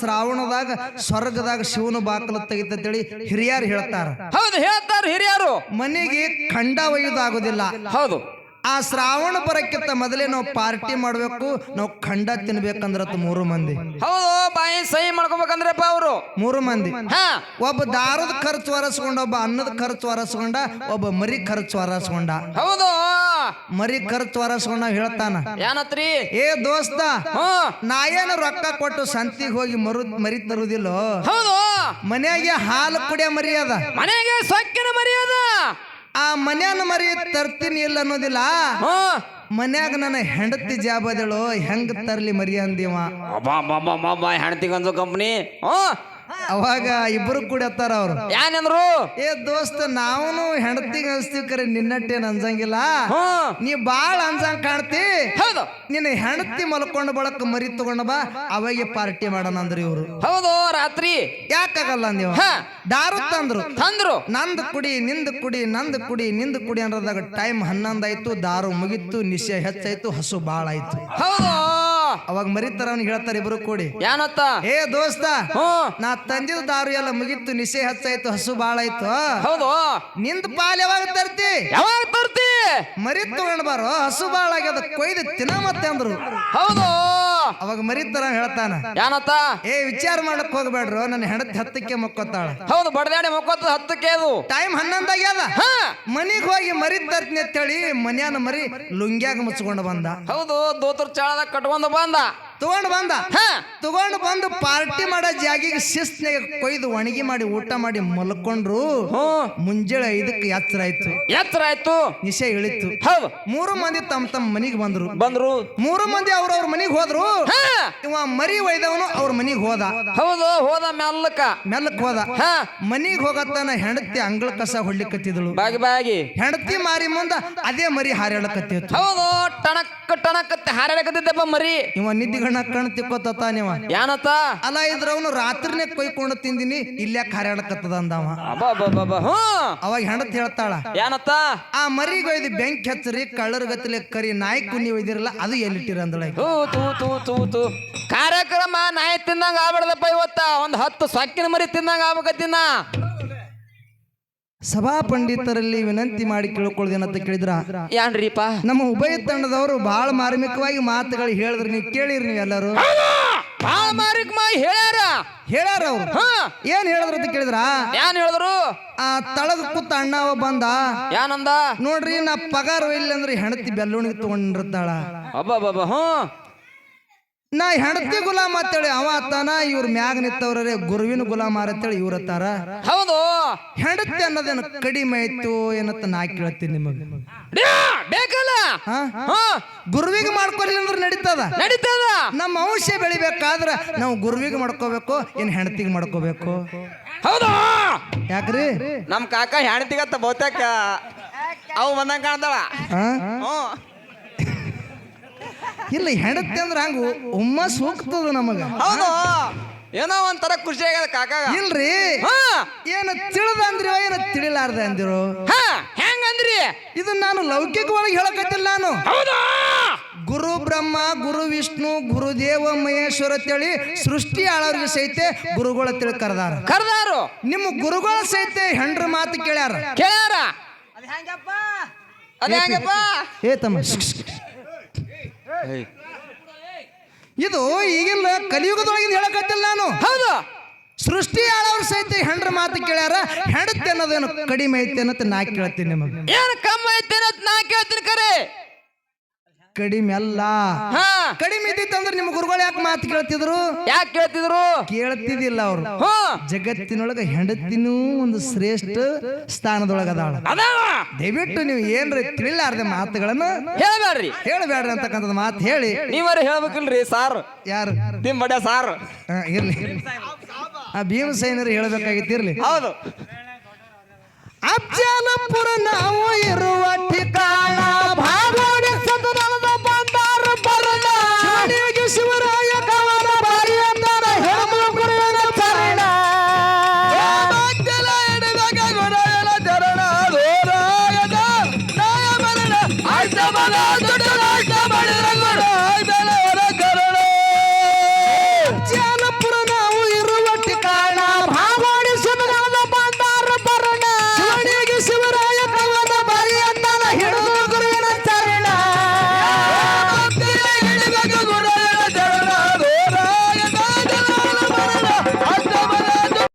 ಶ್ರಾವಣದಾಗ ಸ್ವರ್ಗದಾಗ ಶಿವನ ಬಾಕಲು ತೆಗಿತೇಳಿ ಹಿರಿಯರು ಹೇಳ್ತಾರ. ಹೌದು ಹೇಳ್ತಾರ ಹಿರಿಯರು. ಮನೆಗೆ ಖಂಡ ಒಯ್ಯುವುದಾಗೋದಿಲ್ಲ ಹೌದು. ಆ ಶ್ರಾವಣ ಬರಕ್ಕಿಂತ ಮೊದಲೇ ನಾವು ಪಾರ್ಟಿ ಮಾಡ್ಬೇಕು ನಾವು ಖಂಡ ತಿನ್ಬೇಕಂದ್ರ ಮೂರು ಮಂದಿ. ಹೌದು ಬಾಯಿ ಸಹಿ ಮಾಡ್ಕೋಬೇಕಂದ್ರಪ್ಪ ಅವರು. ಮೂರು ಮಂದಿ. ಒಬ್ಬ ದಾರದ ಖರ್ಚು ಹೊರಸ್ಕೊಂಡ ಒಬ್ಬ ಅನ್ನದ ಖರ್ಚು ಹೊರಸ್ಕೊಂಡ ಒಬ್ಬ ಮರಿ ಖರ್ಚು ಹೊರಸ್ಕೊಂಡ ಹೌದು ಮರಿ ಖರ್ಚು ಹೊರಸ್ಕೊಂಡ ಹೇಳ್ತಾನ. ಏನತ್ರಿ? ಏ ದೋಸ್ತ ನಾ ಏನು ರೊಕ್ಕ ಕೊಟ್ಟು ಸಂತಿಗೆ ಹೋಗಿ ಮರು ಮರಿ ತರುದಿಲ್ಲ? ಹೌದು. ಮನೆಗೆ ಹಾಲು ಕುಡಿಯ ಮರಿ ಅದ. ಮನೆಗೆ ಸೊಕ್ಕಿನ ಮರ್ಯಾದ ಆ ಮನ್ಯಾನ ಮರಿ ತರ್ತೀನಿ ಇಲ್ಲ ಅನ್ನೋದಿಲ್ಲ? ಮನ್ಯಾಗ ನನ್ನ ಹೆಂಡತಿ ಜಾಬದಳು ಹೆಂಗ್ ತರ್ಲಿ ಮರಿ ಅಂದಿವ? ಅಬ್ಬಾ ಹೆಣ್ತಿಗಂಜು ಕಂಪ್ನಿ ಹ್ಮ್ ಅವಾಗ ಇಬ್ರು ಕುಡಿಯತ್ತಾರ ಅವ್ರು. ಯಾನಂದ್ರು? ಏ ದೋಸ್ತ ನಾವು ಹೆಂಡತಿಗ್ ಅನ್ಸ್ತೀವಿ ಕರೆ ನಿನ್ನಟ್ಟೇನ್ ಅನ್ಸಂಗಿಲ್ಲ. ನೀ ಬಾಳ ಅನ್ಸಂಗ್ ಕಾಣ್ತಿ. ಹೌದು. ನಿನ್ನ ಹೆಂಡತಿ ಮಲ್ಕೊಂಡ್ ಬಳಕ ಮರಿ ತಗೊಂಡ ಬಾ ಅವಾಗೆ ಪಾರ್ಟಿ ಮಾಡೋಣ ಅಂದ್ರಿ ಇವ್ರು. ಹೌದು ರಾತ್ರಿ. ಯಾಕಾಗಲ್ಲ ನೀವು ದಾರು ತಂದ್ರು. ತಂದ್ರು. ನಂದ್ ಕುಡಿ ನಿಂದ್ ಕುಡಿ ನಂದ್ ಕುಡಿ ನಿಂದ್ ಕುಡಿ ಅನ್ನೋದಾಗ ಟೈಮ್ ಹನ್ನೊಂದಾಯ್ತು ದಾರು ಮುಗಿತ್ತು ನಿಶೆ ಹೆಚ್ಚಾಯ್ತು ಹಸು ಬಾಳ ಆಯ್ತು ಹೌದು. ಅವಾಗ ಮರಿತಾರ ಅವ್ನಿಗೆ ಹೇಳ್ತಾರೆ ಇಬ್ರು ಕೂಡಿ. ಏನತ್ತ ಏ ದೋಸ್ತ ನಾ ತಂದಿದ ದಾರು ಎಲ್ಲ ಮುಗಿತ್ತು ನಿಶೆ ಹಚ್ಚಾಯ್ತು ಹಸು ಬಾಳ ಆಯ್ತು. ಹೌದು. ನಿಂದ ಪಾಲ್ ಯಾವಾಗ ತರ್ತಿ? ಯಾವಾಗ ತರ್ತಿ? ಮರಿ ತಗೊಂಡ್ ಬಾರೋ ಹಸು ಬಾಳ ಆಗ್ಯದ ಕೊಯ್ದು ತಿನ್ನ ಮತ್ತೆ ಅಂದ್ರು. ಹೌದು. ಅವಾಗ ಮರಿತರ ಹೇಳ್ತಾನ. ಏನತ್ತ ಏ ವಿಚಾರ ಮಾಡಕ್ ಹೋಗ್ಬೇಡ್ರು ನನ್ನ ಹೆಂಡತಿ ಹತ್ತಕ್ಕೆ ಮಕ್ಕೋತಾಳ ಹೌದು ಬಡದಾಡಿ ಮಕ್ಕೋತ ಹತ್ತಕ್ಕೆ ಅದು. ಟೈಮ್ ಹನ್ನೊಂದಾಗ್ಯದ ಮನಿಗ್ ಹೋಗಿ ಮರಿ ಅಂತ ಅಂತೇಳಿ ಮನ್ಯಾನ ಮರಿ ಲುಂಗ್ಯಾಗ ಮುಚ್ಕೊಂಡು ಬಂದ. ಹೌದು ದೋತ್ರ ಚಾಳದಾಗ ಕಟ್ಕೊಂಡು ಬಂದ. ತಗೊಂಡ್ ಬಂದ. ಹಾ. ತಗೊಂಡು ಬಂದು ಪಾರ್ಟಿ ಮಾಡೋ ಜಾಗಿಗೆ ಶಿಸ್ತಿನಾಗ ಕೊಯ್ದು ಒಣಗಿ ಮಾಡಿ ಊಟ ಮಾಡಿ ಮಲ್ಕೊಂಡ್ರು. ಮುಂಜಾನೆ ಐದಕ್ಕೆ ಎತ್ತರ ಆಯ್ತು. ಎತ್ತರ ಆಯ್ತು. ನಿಶೆ ಇಳಿತು. ಹೌದು. ಮೂರು ಮಂದಿ ತಮ್ಮ ತಮ್ಮ ಮನೆಗೆ ಬಂದ್ರು. ಬಂದ್ರು. ಮೂರು ಮಂದಿ ಅವ್ರವ್ರ ಮನಿಗೆ ಹೋದ್ರು. ಹಾ. ಇವ ಮರಿ ಒಯ್ದವನು ಅವ್ರ ಮನಿಗೆ ಹೋದ. ಹೌದು ಹೋದ ಮೆಲ್ಲಕ ಮೆಲ್ಲಕ್ ಹೋದ. ಹಾ. ಮನಿಗೆ ಹೋಗತ್ತಾನ ಹೆಂಡತಿ ಅಂಗಳ ಕಸ ಹೊಡ್ಲಿಕತ್ತಿದಳು. ಬಾಗಿ ಬಾಗಿ. ಹೆಂಡತಿ ಮಾರಿ ಮುಂದ ಅದೇ ಮರಿ ಹಾರಾಡಕತ್ತಿತ್ತು ಹೌದು ಟಣಕ್ ಟಣಕ್ ಹಾರಾಡಕತ್ತಿದ್ದಪ್ಪ ಮರಿ. ಇವ ನಿದ್ದಿಗಣ್ಣ ಕಣ್ ತಿಕ್ಕೋತ ನೀವ? ಏನತ್ತ ಅಲ್ಲ ಇದ್ರವನು ರಾತ್ರಿನೇ ಕೊಯ್ಕೊಂಡು ತಿಂದಿನಿ ಇಲ್ಲೇ ಹಾರಾಡಕತ್ತದ ಅಂದವ. ಅವಾಗ ಹೆಂಡತಿ ಹೇಳ್ತಾಳ ಏನತ್ತ ಆ ಮರಿಗೊಯ್ದು ಬೆಂಕಿ ಹಚ್ಚರಿ ಕಳ್ಳರ ಗತ್ತಲೆ ಕರಿ ನಾಯಿ ಕುನಿ ಒಯ್ದಿರಲ್ಲ ಅದು ಎಲ್ಲಿಟ್ಟಿರ ಅಂದಳ ತೂ ತೂ ತೂ ತೂ ತೂ. ಕಾರ್ಯಕ್ರಮ ನಾಯಿ ತಿಂದಂಗ ಆಗ್ಬಿಡ್ದಪ್ಪ ಇವತ್ತ. ಒಂದ್ ಹತ್ತು ಸೊಕ್ಕಿನ ಮರಿ ತಿಂದಂಗ ಆಗ್ಬೇಕತ್ತಿನ. ಸಭಾ ಪಂಡಿತರಲ್ಲಿ ವಿನಂತಿ ಮಾಡಿ ಕೇಳ್ಕೊಳ್ಳೋದೇನಂತ ಕೇಳಿದ್ರ? ಯಾನ್ರೀಪ? ನಮ್ಮ ಉಭಯ ತಂಡದವರು ಬಹಳ ಮಾರ್ಮಿಕವಾಗಿ ಮಾತುಗಳು ಹೇಳಿದ್ರು. ನೀವು ಕೇಳಿರಿ ನೀವು ಎಲ್ಲರೂ. ಬಾಳ ಮಾರಿಕ್ ಮಾ ಹೇಳ್ಯಾರ. ಹೇಳ್ಯಾರ ಅವ್ರು. ಹಾ. ಏನ್ ಹೇಳಿದ್ರ ಅಂತ ಕೇಳಿದ್ರ? ಏನ್ ಹೇಳಿದ್ರು? ಆ ತಳದ ಕೂತ ಅಣ್ಣ ಅವ ಬಂದ. ಯಾನಂದ? ನೋಡ್ರಿ ನಾ ಪಗಾರ ಇಲ್ಲ ಅಂದ್ರೆ ಹೆಂಡತಿ ಬೆಲ್ಲುಣಿಗೆ ತಗೊಂಡಿರ್ತಾಳ. ಅಬ್ಬಾ ಬಾಬಾ ಹ್ಮ್. ನಾ ಹೆಂಡತಿ ಗುಲಾಮ್ ಅಂತೇಳಿ ಅವ ಅತ್ತಾನ ಇವ್ರ ಮ್ಯಾಗ ನಿಂತವ್ರೇ ಗುರುವಿನ ಗುಲಾಮ್ ಅಂತೇಳಿ ಇವ್ರ ಅತ್ತಾರ ಹೌದು. ಹೆಂಡತಿ ಅನ್ನೋದೇನು ಕಡಿಮೆ ಆಯ್ತು ಏನತ್ತ ನಾ ಕೇಳ್ತೀನಿ ನಿಮಗೆ. ಬೇಕಲ್ಲ? ಹಾ? ಹಾ. ಗುರುವಿಗೆ ಮಾಡ್ಕೊಲಿಲ್ಲ ಅಂದ್ರೆ ನಡೀತದ? ನಡೀತದ. ನಮ್ಮ ಅಂಶ ಬೆಳಿಬೇಕಾದ್ರೆ ನಾವು ಗುರುವಿಗೆ ಮಾಡ್ಕೋಬೇಕು ಏನ್ ಹೆಂಡತಿಗೆ ಮಾಡ್ಕೋಬೇಕು. ಹೌದು. ಯಾಕ್ರಿ? ನಮ್ ಕಾಕ ಹೆಂಡತಿಗತ್ತ ಬಹುತೇಕ ಅವು ಬಂದಂಗ ಕಾಣ್ತಾಳ. ಇಲ್ಲ ಹೆಂಡತಿ ಅಂದ್ರೆ ಹಂಗು. ಉಮ್ಮ ಸೂಕ್ತದ ನಮಗ. ಹೌದು. ಏನೋ ಒಂಥರ ಖುಷಿ ಆಗ್ಯದ ಕಾಕ ಇಲ್ರಿ. ಹಾ. ಏನ ತಿಳಿದ ಅಂದ್ರಿ ಏನ ತಿಳಿಲಾರ್ದ ಅಂದಿರು? ಹಾ. ಹೆಂಗಂದ್ರಿ ಇದನ್ನ ನಾನು ಲೌಕಿಕ ಒಳಗೆ ಹೇಳಕತ್ತಿಲ್ಲ ನಾನು. ಹೌದಾ? ಗುರು ಬ್ರಹ್ಮ ಗುರು ವಿಷ್ಣು ಗುರುದೇವ ಮಹೇಶ್ವರ ತಿಳಿ ಸೃಷ್ಟಿ ಆಳವ್ರಿಗೆ ಸಹಿತ ಗುರುಗಳ ತಿಳಿ ಕರೆದಾರ. ಕರ್ದಾರು? ನಿಮ್ಮ ಗುರುಗಳ ಸಹಿತ ಹೆಂಡ್ರ ಮಾತು ಕೇಳ್ಯಾರ. ಕೇಳ್ಯಾರ? ಅದ ಹೆಂಗಪ್ಪ? ಏ ತಮ್ಮ ಇದು ಈಗಿಲ್ಲ ಕಲಿಯುಗದೊಳಗಿಂದ ಹೇಳಕತ್ತಿಲ್ಲ ನಾನು. ಹೌದು. ಸೃಷ್ಟಿ ಆಳವ್ರ ಸಹಿತ ಹೆಂಡ್ರ ಮಾತು ಕೇಳ್ಯಾರ ಹೆಂಡತಿ ಅನ್ನೋದೇನು ಕಡಿಮೆ ಐತೆ ಅನ್ನೋದು ನಾ ಕೇಳ್ತೀನಿ ನಿಮಗೆ. ಏನು ಕಮ್ಮಿ ಐತೆ ಅನ್ನೋದು ನಾ ಕೇಳ್ತೀನಿ ಕರೆ. ಕಡಿಮೆ ಅಲ್ಲ ಹಾ. ಕಡಿಮೆ ಇದ್ದಿತ್ತಂದ್ರೆ ನಿಮ್ ನಿಮ್ಮ ಗುರುಗಳು ಯಾಕೆ ಮಾತು ಕೇಳ್ತಿದ್ರು? ಯಾಕೆ ಕೇಳ್ತಿದ್ರು? ಕೇಳ್ತಿದ್ದಿಲ್ಲ ಅವ್ರು. ಜಗತ್ತಿನೊಳಗ ಹೆಂಡತಿನೂ ಒಂದು ಶ್ರೇಷ್ಠ ಸ್ಥಾನದೊಳಗ ಅದಾಳ ಅದಾವ. ದಯವಿಟ್ಟು ನೀವು ಏನ್ರಿ ತಿಳಿಲಾರ್ದೆ ಮಾತುಗಳನ್ನ ಹೇಳ್ಬೇಡ್ರಿ. ಹೇಳಬೇಡ್ರಿ ಅಂತಕ್ಕಂಥದ್ದು ಮಾತು ಹೇಳಿ. ನೀವರ ಹೇಳ್ಬೇಕಿಲ್ರಿ ಸಾರ್. ಯಾರು? ನಿಮ್ ಬಡ ಸಾರ್. ಇರ್ಲಿ. ಆ ಭೀಮಸೈನರು ಹೇಳ್ಬೇಕಾಗಿತ್ತು ಇರ್ಲಿ. ಹೌದು. ಅಫ್ಜಾಲಪುರ